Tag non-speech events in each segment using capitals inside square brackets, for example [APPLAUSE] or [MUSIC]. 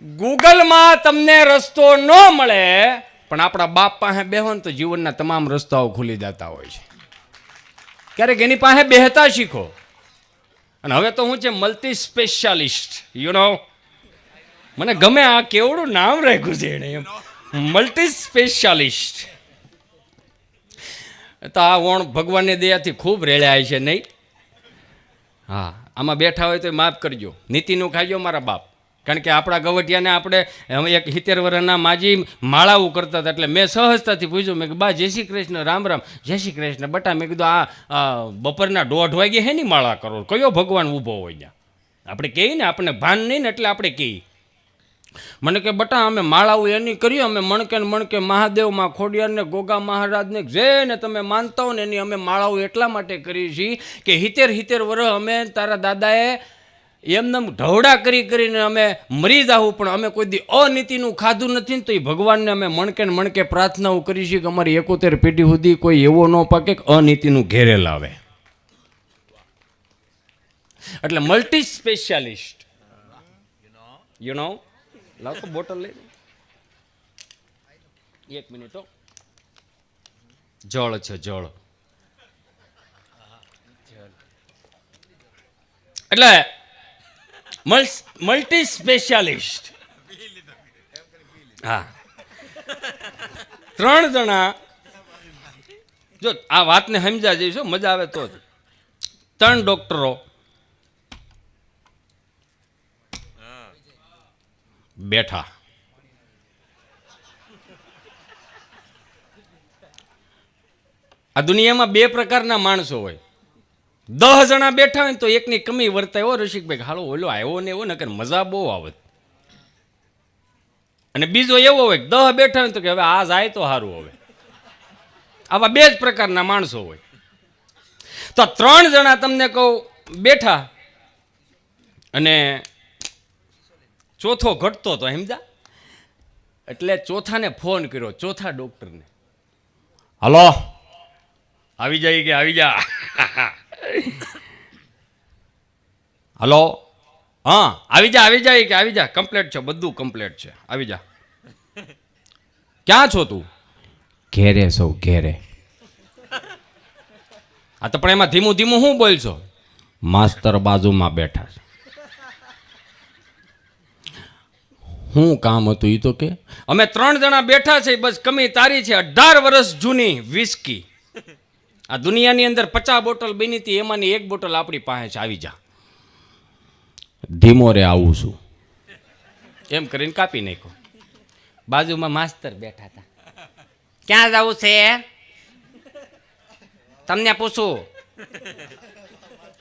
ગૂગલમાં તમને રસ્તો ન મળે, પણ આપણા બાપ પાસે બેહો ને તો જીવનના તમામ રસ્તાઓ ખુલી જતા હોય છે. ક્યારેક એની પાસે બેહતા શીખો. અને હવે તો હું છે મલ્ટી સ્પેશિયાલિસ્ટ યુ નો મને ગમે આ કેવડું નામ રાખ્યું છે એણે મલ્ટી સ્પેશિયાલિસ્ટ તો આ વણ ભગવાનની દયાથી ખૂબ રેળાય છે નહીં? હા. આમાં બેઠા હોય તો માફ કરજો. નીતિનું ખાજો મારા બાપ. કારણ કે આપણા ગવટિયાને આપણે એક સિત્તેર વર્ષના માજી માળાવું કરતા હતા એટલે મેં સહજતાથી પૂછ્યું, મેં કે બા, જય શ્રી કૃષ્ણ, રામ રામ. જય શ્રી કૃષ્ણ. બટા મેં કીધું, આ આ બપોરના દોઢ વાગે હેની માળા કરો. કયો ભગવાન ઊભો હોય ત્યાં? આપણે કહીએ ને, આપણને ભાન નહીં ને એટલે આપણે કહીએ. મને કે, બટા, અમે માળાઓ એની કરી, અમે મણકે ને મણકે મહાદેવમાં ખોડિયારને ગોગા મહારાજને જેને તમે માનતા હો ને એની અમે માળાઓ એટલા માટે કરી છીએ કે હિતેર હિતેર વર્ષ અમે તારા દાદાએ એમને ઢવડા કરી કરીને અમે મરી જાવું પણ અમે કોઈ દી અનીતિનું ખાધું નથી ને તો એ ભગવાનને અમે મણકે ને મણકે પ્રાર્થનાઓ કરી છીએ કે અમારી એકોતેર પેઢી સુધી કોઈ એવો ન પાકે કે અનીતિનું ઘેરે લાવે. એટલે મલ્ટી સ્પેશિયાલિસ્ટ યુ નો લાવ તો બોટલ લઈ એક મિનિટ હો. જળ છે જળ. એટલે મલ્ટી સ્પેશિયાલિસ્ટ હા. ત્રણ જણા જો આ વાતને સમજા જઈશું મજા આવે તો જ. ત્રણ ડોક્ટરો બેઠા. આ દુનિયામાં બે પ્રકારના માણસો હોય. દહ જણા બેઠા હોય તો એકની કમી વર્તાય. હો રસિકભાઈ હાલો, ઓલો આવ્યો ને એવો, નકર મજા બહુ આવત અને બીજો એવો હોય દહ બેઠા હોય તો કે હવે આ જાય તો સારું હવે. આવા બે જ પ્રકારના માણસો હોય. તો ત્રણ જણા તમને કહું, બેઠા. અને ચોથો ઘટતો તો હેમદા એટલે ચોથાને ફોન કર્યો ચોથા ડોક્ટરને હલો? આવી જાય કે આવી જા. હલો? હા આવી જા આવી જાય કે આવી જા. કમ્પ્લેટ છે બધું કમ્પ્લેટ છે. આવી જા. ક્યાં છો તું? ઘેરે સૌ ઘેરે. આ તો પણ એમાં ધીમું ધીમું શું બોલશો? માસ્તર બાજુમાં બેઠા છે. શું કામ હતું એ તો કે? અમે ત્રણ જણા બેઠા છે બસ કમી તારી છે. અઢાર વર્ષ જૂની વિસ્કી આ દુનિયાની અંદર પચાસ બોટલ બની હતી, એમાંની એક બોટલ આપણી પાસે આવી જા. ધીમો રે આવું છું. એમ કરીને કાપી નાખો બાજુમાં માસ્તર બેઠા હતા. ક્યાં જવું છે? તમને પૂછું.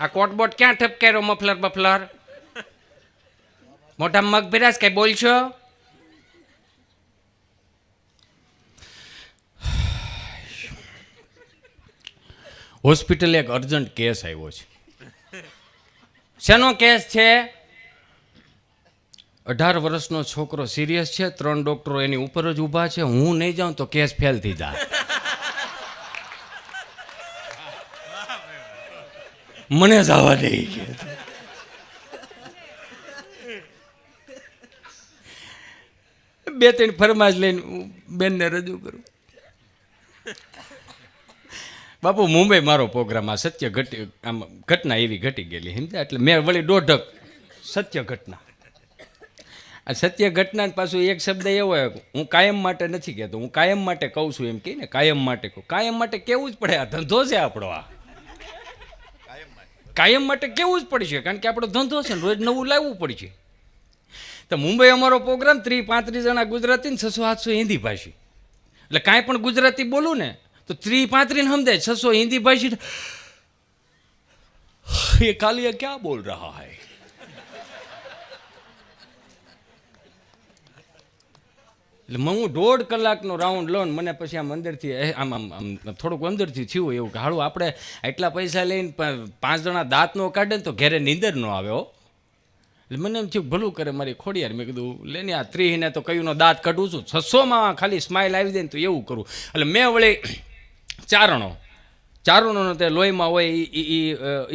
આ કોટબોટ ક્યાં ઠપકેરો મફલર બફલર? મોટા મગ ભીરાશ કઈ બોલશો? હોસ્પિટલે એક અર્જન્ટ કેસ આવ્યો છે. શેનો કેસ છે? અઢાર વર્ષનો છોકરો સિરિયસ છે, ત્રણ ડોક્ટરો એની ઉપર જ ઊભા છે. હું નહીં જાઉં તો કેસ ફેલ થઈ જાય. મને જવા દે ઈ કે બે ત્રણ ફરમાશ લઈને બેનને રજૂ કરું. બાપુ, મુંબઈ મારો પ્રોગ્રામ, આ સત્ય ઘટી, આમ ઘટના એવી ઘટી ગયેલી, સમજ્યા? એટલે મેં વળી દોઢક સત્ય ઘટના. આ સત્ય ઘટના પાછું એક શબ્દ એવો હું કાયમ માટે નથી કહેતો, હું કાયમ માટે કહું છું એમ કહીને કાયમ માટે કહું. કાયમ માટે કેવું જ પડે? આ ધંધો છે આપણો આ. કાયમ માટે કેવું જ પડશે? કારણ કે આપણો ધંધો છે ને, રોજ નવું લાવવું પડશે. તો મુંબઈ અમારો પ્રોગ્રામ ત્રીસ પાંત્રીસ જણા ગુજરાતી ને છસો સાતસો હિન્દી ભાષી એટલે કાંઈ પણ ગુજરાતી બોલું ને તો ત્રીસ પાંત્રીસ સમજાય છસો હિન્દી ભાષી ये कालिया क्या बोल रहा है એટલે હું દોઢ કલાકનો રાઉન્ડ લઉં ને મને પછી આમ અંદરથી એ આમ આમ આમ થોડુંક અંદરથી થયું એવું કે હાળું આપણે એટલા પૈસા લઈને પ- પાંચ જણા દાંત નો કાઢે ને તો ઘેરે નીંદર ન આવે હો એટલે મને એમ થયું, ભલું કરે મારી ખોડિયાર. મેં કીધું, લેને આ ત્રીને તો કયું દાંત કાઢું છું? છસોમાં ખાલી સ્માઇલ આવી જાય ને તો એવું કરું. એટલે મેં વળી ચારણો, ચારણોનો તે લોહીમાં હોય એ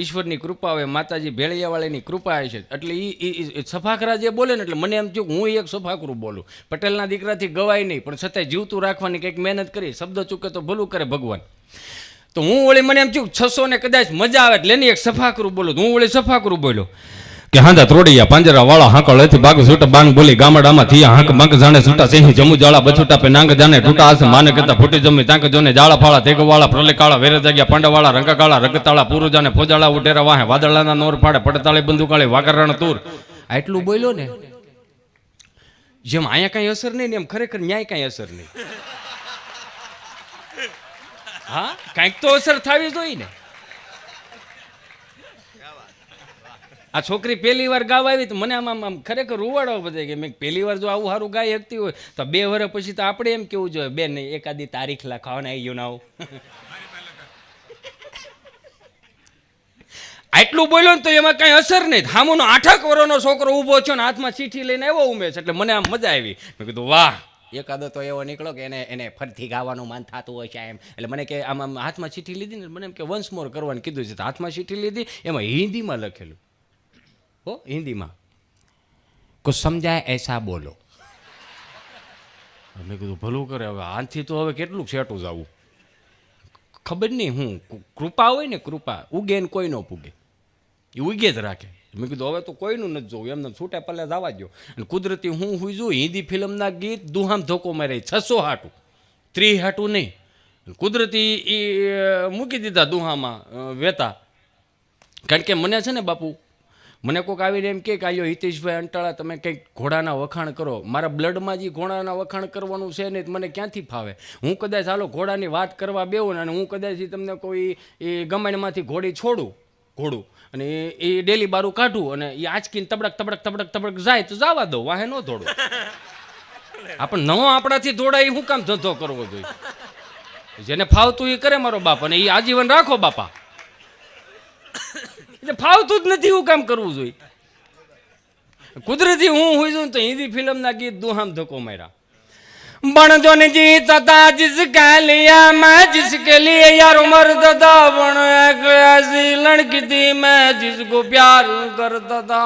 ઈશ્વરની કૃપા હોય, માતાજી ભેળિયાવાળીની કૃપા હોય છે. એટલે એ સફાકરા જે બોલે ને એટલે મને એમ થયું, હું એક સફાકરું બોલું. પટેલના દીકરાથી ગવાય નહીં, પણ છતાંય જીવતું રાખવાની કંઈક મહેનત કરી. શબ્દ ચૂકે તો ભલું કરે ભગવાન. તો હું વળી મને એમ થયું છસો ને કદાચ મજા આવે એટલે એની એક સફાકરું બોલું. હું વળી સફાકરું બોલ્યો. કે હાંધા ત્રોડિયા, પાંજરા વાળા હાંકળ લેથી બાગ છૂટા બાંગ બોલી ગામડામાં થયા. હાંક મંક જાણે છૂટા સિંહ, જમુ જાળા બછૂટા પે નાંગ જાણે ટૂટા આસ માને કરતા ફૂટી જમી તાંક જોને જાળા ફાળા તેગ વાળા પ્રલે કાળા, વેરે જાગ્યા રંગ કાળા, રગતાળા, પૂરુજાને ફોજાળા ઉટેરા વાહે, વાદળાના નોર ફાડે પડતાળી બંદુકાળી વાકરણ તૂર. આટલું બોલ્યો ને, જેમ અહીંયા કાંઈ અસર નહીં એમ ખરેખર ન્યાય કાંઈ અસર નહીં. હા? કાંઈક તો અસર થવી જોઈએ ને. આ છોકરી પહેલી વાર ગાવા આવી તો મને આમ આમ ખરેખર રૂવાડો બધે કે મેં પહેલી વાર જો આવું સારું ગાઈ શકતી હોય તો બે વર્ષ પછી તો આપણે એમ કેવું જોઈએ, બેન, એકાદી તારીખ લખાવને આવી ગયું આવું. આટલું બોલ્યો ને તો એમાં કાંઈ અસર નહીં. હામુનો આઠક વર્ષનો છોકરો ઊભો છે ને હાથમાં ચીઠી લઈને આવ્યો ઉમેશ એટલે મને આમ મજા આવી. મેં કીધું, વાહ. એકાદો તો એવો નીકળો કે એને એને ફરીથી ગાવાનું મન થતું હોય છે એમ. એટલે મને કે આમ હાથમાં ચીઠી લીધી ને, મને એમ કે વન્સ મોર કરવાનું કીધું છે. હાથમાં ચીઠી લીધી, એમાં હિન્દીમાં લખેલું. હો હિન્દીમાં. કુછ સમજાય એસા બોલો. મેં કીધું ભલું કરે હવે. આનથી તો હવે કેટલું છેટું જવું ખબર નહીં હું. કૃપા હોય ને કૃપા. ઉગે ને કોઈ ન પૂગે. એ ઉગે જ રાખે. મેં કીધું હવે તો કોઈનું નથી જોવું. એમને છૂટે પલ્લે જવા દો અને કુદરતી હું હું જોઉં હિન્દી ફિલ્મના ગીત દુહામ ધોકો મારે. છસો હાટું. ત્રી હાટું નહીં. કુદરતી એ મૂકી દીધા દુહામાં વેતા. કારણ કે મને છે ને બાપુ મને કોઈક આવીને એમ કે આયો હિતેશભાઈ અંટાળા, તમે કંઈક ઘોડાના વખાણ કરો. મારા બ્લડમાં જે ઘોડાના વખાણ કરવાનું છે ને મને ક્યાંથી ફાવે? હું કદાચ હાલો ઘોડાની વાત કરવા બેહું ને અને હું કદાચ તમને કોઈ એ ગમાણમાંથી ઘોડી છોડું, ઘોડું. અને એ- ડેલી બારું કાઢું અને એ આંચકીને તબડક તબડક તબડક તબડક જાય તો જવા દો વાહે ન દોડો. આપણ નવો આપણાથી દોડાય હું કામ ધંધો કરવો જોઈએ? જેને ફાવતું એ કરે મારો બાપ અને એ આજીવન રાખો બાપા. ફાવતું જ નથી હું કામ કરવું જોઈએ કુદરતી હું હોઈ જાઉં તો હિન્દી ફિલ્મના ગીત દુહામ ધક્કો માર્યા बण जो ने जीता था जिसका लिया मैं जिसके लिए यार मर्द था बण एक ऐसी लड़की थी मैं जिसको प्यार करता था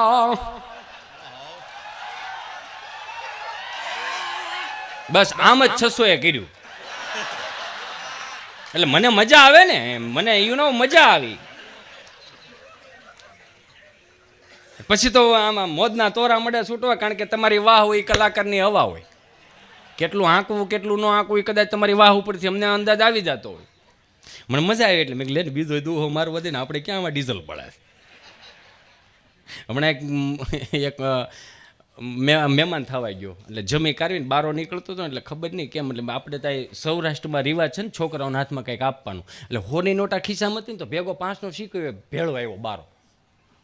બસ આમ જ છસો એ કર્યું એટલે મને મજા આવે ને એમ. મને યુ નો મજા આવી પછી તો આમાં મોજના તોરા મળે છૂટવા, કારણ કે તમારી વાહ હોય એ કલાકારની હવા હોય. કેટલું આંકવું, કેટલું ન આંકવું એ કદાચ તમારી વાહ ઉપરથી અમને અંદાજ આવી જતો હોય. મને મજા આવી એટલે મેં લેટ બીજો દુહો મારું વધે ને, આપણે ક્યાં આમાં ડીઝલ પડે હમણાં એક એક મહેમાન થવા ગયો. એટલે જમી કાઢવીને બારો નીકળતો હતો એટલે ખબર નહીં કેમ, એટલે આપણે ત્યાં સૌરાષ્ટ્રમાં રિવાજ છે ને, છોકરાઓના હાથમાં કંઈક આપવાનું. એટલે હોની નોટા ખિસ્સામાં હતી ને, તો ભેગો પાંચનો શીખ્યો ભેળો આવ્યો બારો.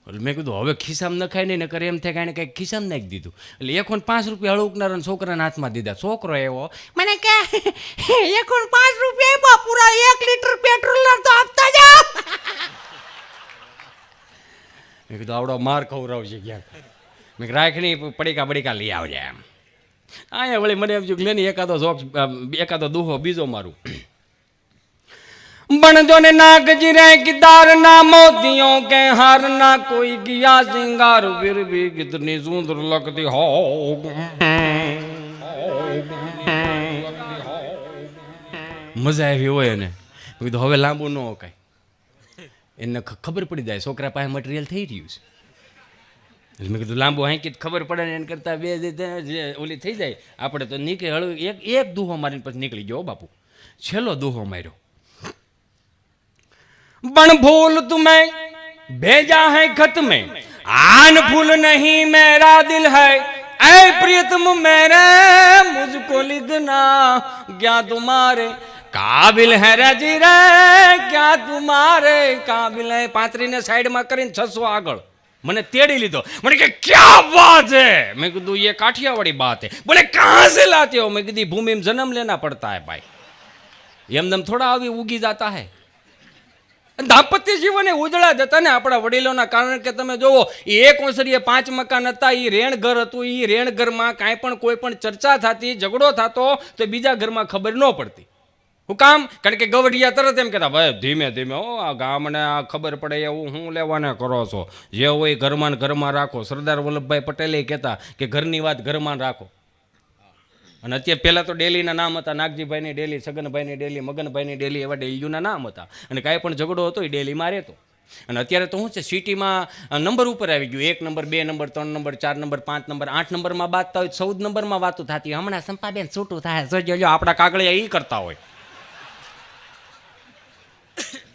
એટલે મેં કીધું, હવે ખિસ્સામાં નખાય નહીં, નકર એમ થાય કે એને કંઈક ખિસ્સામાં નાખી દીધું. એટલે એકોણ પાંચ રૂપિયા હળુકનારા છોકરાના હાથમાં દીધા. છોકરો એવો, મને કે [LAUGHS] એકોણ પાંચ રૂપિયા એમાં પૂરા એક લીટર પેટ્રોલ તો આપતા જાઓ. [LAUGHS] મેં કીધું, આવડો માર ખવડાવશે ક્યાંક. મેં રાખણી પડીકા પડીકા લઈ આવજે એમ. અહીંયા વળી મને એમ થયું કે લે ને એકાદો જોક એકાદો દુહો, બીજો મારું. ਬਣਜੋ ਨੇ ਨਾਗ ਜੀ ਰਹਿ ਕਿਦਾਰ ਨਾ કે ਕੇ ਹਰ ਨਾ ਕੋਈ ਗਿਆ ਸਿੰਗਾਰ ਫਿਰ ਵੀ ਕਿਤਨੀ ਜ਼ੁੰਦਰ હો મજા આવી હોય ને કીધું હવે લાંબુ ન કાંઈ એને ખબર પડી જાય છોકરા પાસે મટીરિયલ થઈ રહ્યું છે એટલે મેં કીધું, લાંબુ હાંકી ખબર પડે ને, એને કરતાં બે ઓલી થઈ જાય, આપણે તો નીકળી હળવું, એક એક દુહો મારીને પછી નીકળી ગયો બાપુ. છેલ્લો દુહો માર્યો. बण फूल तुम्हें भेजा है खत में आन फूल नहीं मेरा दिल है ऐ प्रियतम मेरे मुझको लिखना क्या तुम्हारे કાબિલ હે રજી રે ક્યાં તુમારે કાબિલ હે પાંત્રીને સાઈડમાં કરીને છસો આગળ મને તેડી લીધો મને કે ક્યાં બાત હે મેં કીધું ये કાઠિયાવાડી બાત હે બોલે કહાં से लाते हो मैं કીધી भूमि में जन्म लेना पड़ता है भाई એમનેમ થોડા આવી ઉગી જાતા હે દાંપત્ય જીવન એ ઉજળા જ હતા ને આપણા વડીલોના કારણ કે તમે જોવો એક ઓસરીએ પાંચ મકાન હતા એ રેણ ઘર હતું એ રેણ ઘરમાં કાંઈ પણ કોઈ પણ ચર્ચા થતી, ઝઘડો થતો, તો બીજા ઘરમાં ખબર ન પડતી. હું કામ? કારણ કે ગવડિયા તરત એમ કહેતા, ભાઈ, ધીમે ધીમે ઓ આ ગામને આ ખબર પડે એવું હું લેવાને કરો છો. જે હોય ઘરમાં ઘરમાં રાખો. સરદાર વલ્લભભાઈ પટેલે કહેતા કે, ઘરની વાત ઘરમાં રાખો. અને અત્યારે પહેલાં તો ડેલીના નામ હતા. નાગજીભાઈની ડેલી, છગનભાઈની ડેલી, મગનભાઈની ડેલી, એવા ડેલીઓના નામ હતા. અને કાંઈ પણ ઝઘડો હતો, એ ડેલીમાં રહેતો. અને અત્યારે તો શું છે, સિટીમાં નંબર ઉપર આવી ગયું. એક નંબર, બે નંબર, ત્રણ નંબર, ચાર નંબર, પાંચ નંબર, આઠ નંબરમાં વાત હોય ચૌદ નંબરમાં વાતો થતી હમણાં સંપાબેન છૂટું થાય. જોજો આપણા કાગળિયા એ કરતા હોય.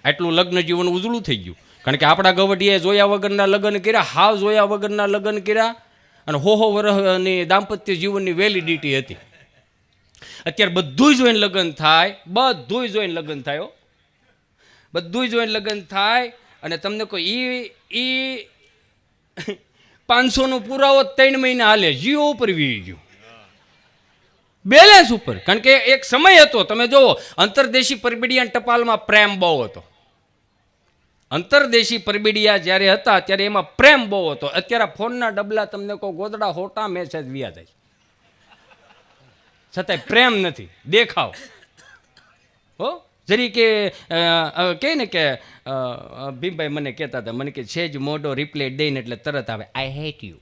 આટલું લગ્ન જીવન ઉજળું થઈ ગયું. કારણ કે આપણા ગવડીએ જોયા વગરના લગ્ન કર્યા, હાવ જોયા વગરના લગ્ન કર્યા. અને હો હો વર્ષની દાંપત્ય જીવનની વેલિડિટી હતી. અત્યારે બધું જોઈને લગ્ન થાય બધું જોઈને લગ્ન થાય બધું જોઈને લગ્ન થાય અને તમને કોઈ એ એ પાંચસોનો પુરાવો ત્રણ મહિના હાલે, જીઓ ઉપર વી ગયું. બેલેન્સ ઉપર. કારણ કે એક સમય હતો, તમે જુઓ અંતરદેશી પરબીડિયા ટપાલમાં પ્રેમ બહુ હતો. અંતરદેશી પરબીડિયા જ્યારે હતા, ત્યારે એમાં પ્રેમ બહુ હતો. અત્યારે ફોનના ડબલા તમને કહો ગોદડા હોટા મેસેજ વ્યા જાય. છતાંય પ્રેમ નથી. દેખાવ. હો? જરી કે કહે ને કે ભીમભાઈ મને કહેતા હતા, મને કે છે જ મોઢો રિપ્લે દઈને એટલે તરત આવે. I hate you